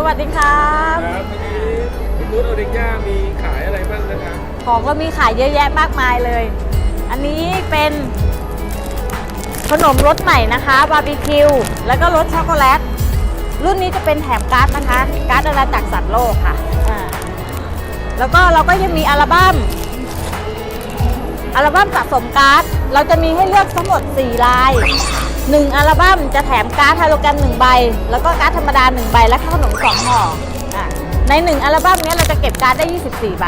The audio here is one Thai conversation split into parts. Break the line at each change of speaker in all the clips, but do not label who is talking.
สวัสดีครับ
ครับวันนี้คุณนุชโอเดง่ามีขายอะไรบ้างนะครับ
ของเรามีขายเยอะแยะมากมายเลย อันนี้เป็นขนมรสใหม่นะคะบาร์บีคิว แล้วก็รสช็อกโกแลต รุ่นนี้จะเป็นแถมการ์ดนะคะ การ์ดอาณาจักรสัตว์โลกค่ะอ่าแล้วก็เราก็ยังมีอัลบั้ม อัลบั้มสะสมการ์ดเราจะมีให้เลือกทั้งหมด 4 ลาย 1 อัลบั้มจะแถมการ์ดไฮโลแกรม1ใบ แล้วก็การ์ดธรรมดา 1 ใบ และขนม2ห่ออะใน 1 อัลบั้มนี้เราจะเก็บการ์ดได้ 24 ใบ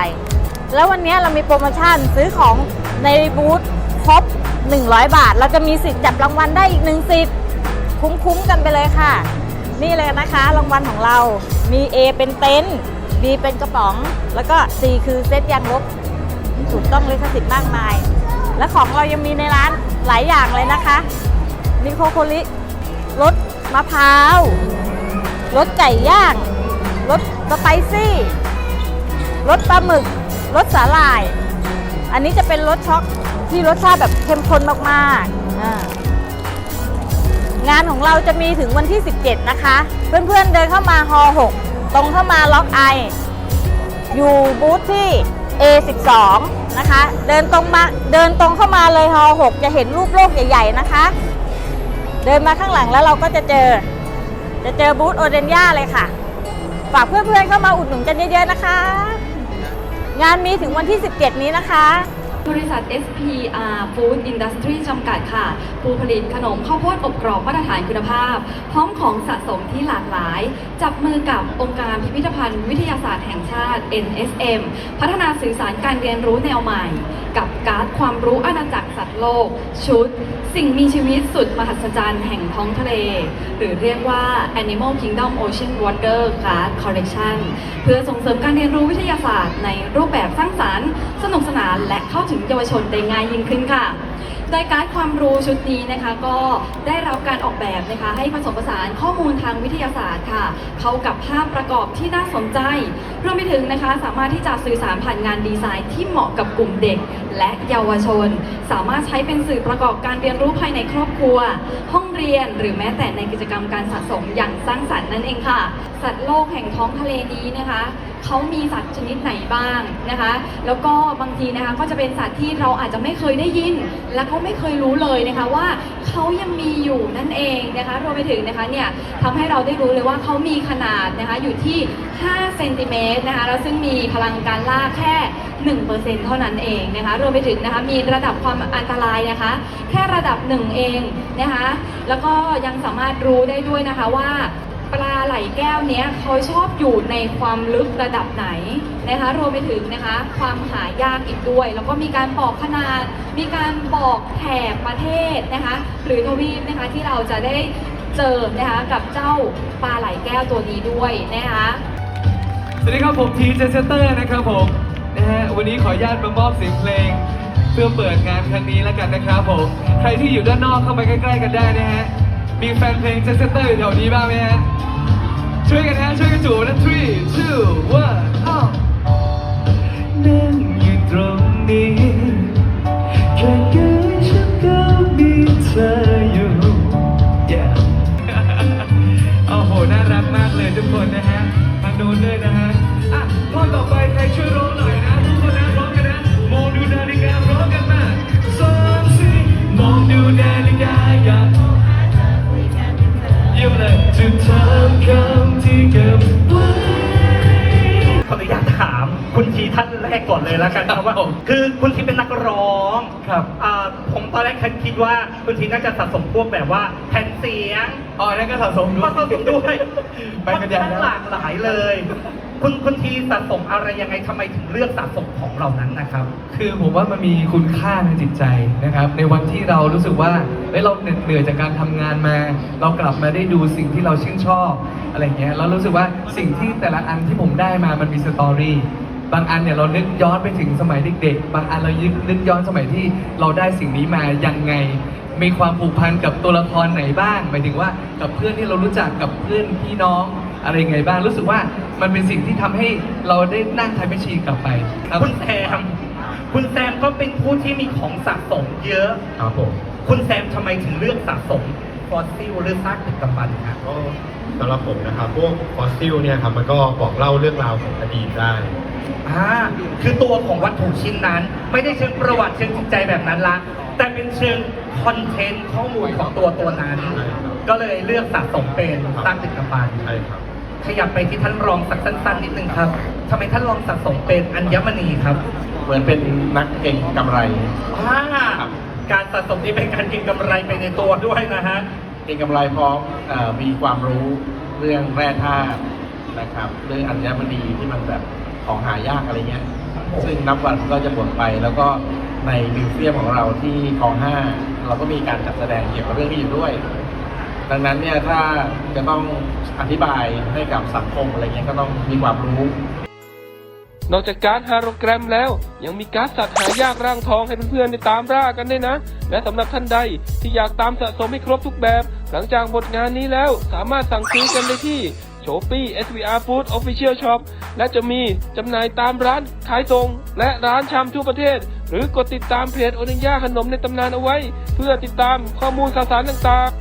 แล้ววันนี้เรามีโปรโมชั่นซื้อของในบูธครบ 100 บาท เราจะมีสิทธิ์จับรางวัลได้อีกหนึ่งสิทธิ์คุ้มๆกันไปเลยค่ะ นี่เลยนะคะรางวัลของเรามี A เป็นเต็นท์ B เป็นกระป๋อง แล้วก็ C คือเซตยางลบ ถูกต้องเลยค่ะสิทธิ์มากมาย และของเรายังมีในร้านหลายอย่างเลยนะคะ มีโคโคลิรสมะพร้าวรสไก่ย่างรสสไปซี่รสปลาหมึกรสสาหร่าย อันนี้จะเป็นรสช็อกที่รสชาติแบบเข้มข้นมากๆ งานของเราจะมีถึงวันที่ 17 นะคะ เพื่อนๆเดินเข้ามาฮอ6ตรงเข้ามาล็อกไอ อยู่บูธที่ A12 นะคะ เดินตรงมาเดินตรงเข้ามาเลยฮอ6จะเห็นรูปโลกใหญ่ ๆนะคะ เดินมาข้างหลังแล้วเราก็จะเจอ จะเจอบูธโอเดนย่าเลยค่ะ ฝากเพื่อนๆเข้ามาอุดหนุนกันเยอะๆนะคะ งานมีถึงวันที่ 17 นี้นะคะ
บริษัท SPR Food Industry จำกัดค่ะ ผู้ผลิตขนมข้าวโพดอบกรอบมาตรฐานคุณภาพ พร้อมของสะสมที่หลากหลาย จับมือกับองค์การพิพิธภัณฑ์วิทยาศาสตร์แห่งชาติ NSM พัฒนาสื่อสารการเรียนรู้แนวใหม่ กับการ์ดความรู้อาณาจักรสัตว์โลก ชุด สิ่งมีชีวิตสุดมหัศจรรย์แห่งท้องทะเล หรือเรียกว่า Animal Kingdom Ocean Wonder Card Collection เพื่อส่งเสริมการเรียนรู้วิทยาศาสตร์ในรูปแบบสร้างสรรค์ สนุกสนานและเข้าถึงเยาวชนได้ง่ายยิ่งขึ้นค่ะ โดยการดความรู้ชุดนี้นะคะก็ได้รับการออกแบบนะคะให้ผสมผสานข้อมูลทางวิทยาศาสตร์ค่ะ เข้ากับภาพประกอบที่น่าสนใจ รวมไปถึงนะคะสามารถที่จะสื่อสารผ่านงานดีไซน์ที่เหมาะกับกลุ่มเด็ก และเยาวชน สามารถใช้เป็นสื่อประกอบการเรียนรู้ภายในครอบครัว ห้องเรียนหรือแม้แต่ในกิจกรรมการสะสมอย่างสร้างสรรค์นั่นเองค่ะ สัตว์โลกแห่งท้องทะเลนี้นะคะเขามีสัตว์ชนิดไหนบ้างนะคะ แล้วก็บางทีนะคะก็จะเป็นสัตว์ที่เราอาจจะไม่เคยได้ยินและก็ไม่เคยรู้เลยนะคะว่าเขายังมีอยู่นั่นเองนะคะรวมไปถึงนะคะเนี่ยทำให้เราได้รู้เลยว่าเขามีขนาดนะคะอยู่ที่ 5 เซนติเมตรนะคะแล้วซึ่งมีพลังการล่าแค่ 1%เท่านั้นเองนะคะรวมไปถึงนะคะมีระดับความอันตรายนะคะ แค่ระดับ 1 เองนะคะแล้วก็ยังสามารถรู้ได้ด้วยนะคะว่า ปลาไหลแก้วเนี้ยเขาชอบอยู่ในความลึกระดับไหนนะคะ รวมไปถึงนะคะ ความหายากอีกด้วย แล้วก็มีการบอกขนาด มีการบอกแถบประเทศนะคะ หรือทวีปนะคะที่เราจะได้เจอนะคะกับเจ้าปลาไหลแก้วตัวนี้ด้วยนะคะ
สวัสดีครับผมทีเจสเตอร์นะครับผมนะฮะวันนี้ขออนุญาตมามอบเสียงเพลง เพื่อเปิดงานครั้งนี้แล้วกันนะครับผม ใครที่อยู่ด้านนอกเข้ามาใกล้ ๆ กันได้นะฮะมีแฟนเพลงเจสเตอร์อยู่แถวนี้บ้างไหมฮะ ช่วยกันนะช่วยกันจูนะ three two one คุ
ณทีท่านแรกก่อนเลยแล้วกันครับว่า
ครับผม
คือคุณทีเป็นนักร้อง
ครับ
อ่าผมตอนแรกคิดว่าคุณทีน่าจะสะสมพวกแบบว่าแผ่นเสียง
อ๋อนั่นก็สะสมด้ว
ก็
ย
สะสมด้วย
ไปกันใหญ่
ค่อข้าง
แล้ว
หลากหลายเลย คุณคุณทีสะสมอะไรยังไงทำไมถึงเลือกสะสมของเหล่านั้นนะครับ
คือผมว่ามันมีคุณค่าทางจิตใจนะครับ ในวันที่เรารู้สึกว่าเฮ้ยเราเหน็ดเหนื่อยจากการทำงานมา เรากลับมาได้ดูสิ่งที่เราชื่นชอบอะไรเงี้ยแล้วรู้สึกว่าสิ่งที่แต่ละอันที่ผมได้มามันมีสตอรี่ บางอันเนี่ยเรานึกย้อนไปถึงสมัยเด็ก ๆ บางอันเรายึกนึกย้อนสมัยที่เราได้สิ่งนี้มายังไง มีความผูกพันกับตัวละครไหนบ้างหมายถึงว่ากับเพื่อนที่เรารู้จักกับเพื่อนพี่น้องอะไรยังไงบ้างรู้สึกว่ามันเป็นสิ่งที่ทำให้เราได้นั่งไทยแมชชีนกลับไปรับ
คุณแซมคุณแซมก็เป็นผู้ที่มีของสะสมเยอะ
ครับผม
คุณแซมทำไมถึงเลือกสะสมฟอสซิลหรือซากดึกดำบรรพ์ครับ
ก็ สำหรับผมนะครับพวกฟอสซิลเนี่ยครับมันก็บอกเล่าเรื่องราวของอดีตได้
อ่าคือตัวของวัตถุชิ้นนั้น ไม่ได้เชิงประวัติเชิงจิตใจแบบนั้นละแต่เป็นเชิงคอนเทนต์ข้อมูลของตัวตัวนั้น
ใช่ครับ
ก็เลยเลือกสะสมเป็นซากดึกดำบรรพ์
ใช่ครับ
ขยับไปที่ท่านรองสักสั้นๆนิดนึงครับทำไมท่านรองสะสมเป็นอัญมณีครับ
เหมือนเป็นนักเก่งกำไร
อ่าการสะสมนี้เป็นการเก็งกำไรไปในตัวด้วยนะฮะ
เก่งกำไรพร้อมมีความรู้เรื่องแร่ธาตุนะครับ เรื่องอัญมณีที่มันแบบของหายากอะไรเงี้ย ซึ่งนับวันก็จะหมดไป แล้วก็ในมิวเซียมของเราที่คลองห้าเราก็มีการจัดแสดงเกี่ยวกับเรื่องนี้อยู่ด้วย ดังนั้นเนี่ยถ้าจะต้องอธิบายให้กับสังคมอะไรเงี้ยก็ต้องมีความรู้
นอกจากการฮาโลแกรมแล้ว ยังมีการสัตว์หายากร่างทองให้เพื่อนๆได้ตามล่ากันด้วยนะ และสำหรับท่านใดที่อยากตามสะสมให้ครบทุกแบบ หลังจากบทงานนี้แล้วสามารถสั่งซื้อกันได้ที่ s h o p e e SVR Food Official Shop และจะมีจำหน่ายตามร้านขายตรง และร้านชำทั่วประเทศ หรือกดติดตามเพจโอนิยาขนมในตำนานเอาไว้ เพื่อติดตามข้อมูลข่าวสารต่างๆ